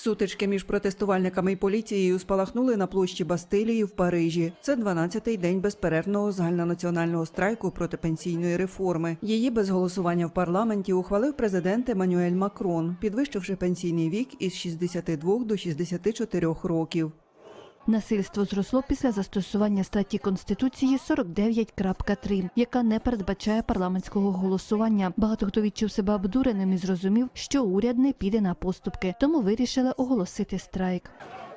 Сутички між протестувальниками і поліцією спалахнули на площі Бастилії в Парижі. Це 12-й день безперервного загальнонаціонального страйку проти пенсійної реформи. Її без голосування в парламенті ухвалив президент Еммануель Макрон, підвищивши пенсійний вік із 62 до 64 років. Насильство зросло після застосування статті Конституції 49.3, яка не передбачає парламентського голосування. Багато хто відчув себе обдуреним і зрозумів, що уряд не піде на поступки, тому вирішили оголосити страйк.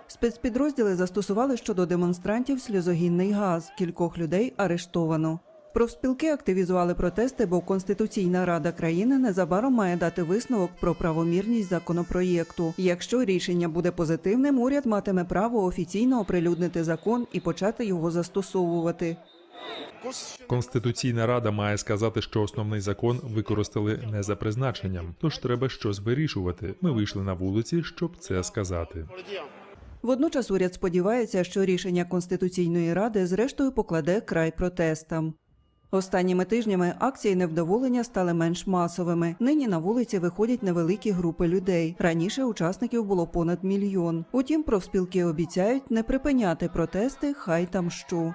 Спецпідрозділи застосували щодо демонстрантів сльозогінний газ. Кількох людей арештовано. Профспілки активізували протести, бо Конституційна рада країни незабаром має дати висновок про правомірність законопроєкту. Якщо рішення буде позитивним, уряд матиме право офіційно оприлюднити закон і почати його застосовувати. Конституційна рада має сказати, що основний закон використали не за призначенням, тож треба щось вирішувати. Ми вийшли на вулиці, щоб це сказати. Водночас уряд сподівається, що рішення Конституційної ради зрештою покладе край протестам. Останніми тижнями акції невдоволення стали менш масовими. Нині на вулиці виходять невеликі групи людей. Раніше учасників було понад мільйон. Утім, профспілки обіцяють не припиняти протести, хай там що.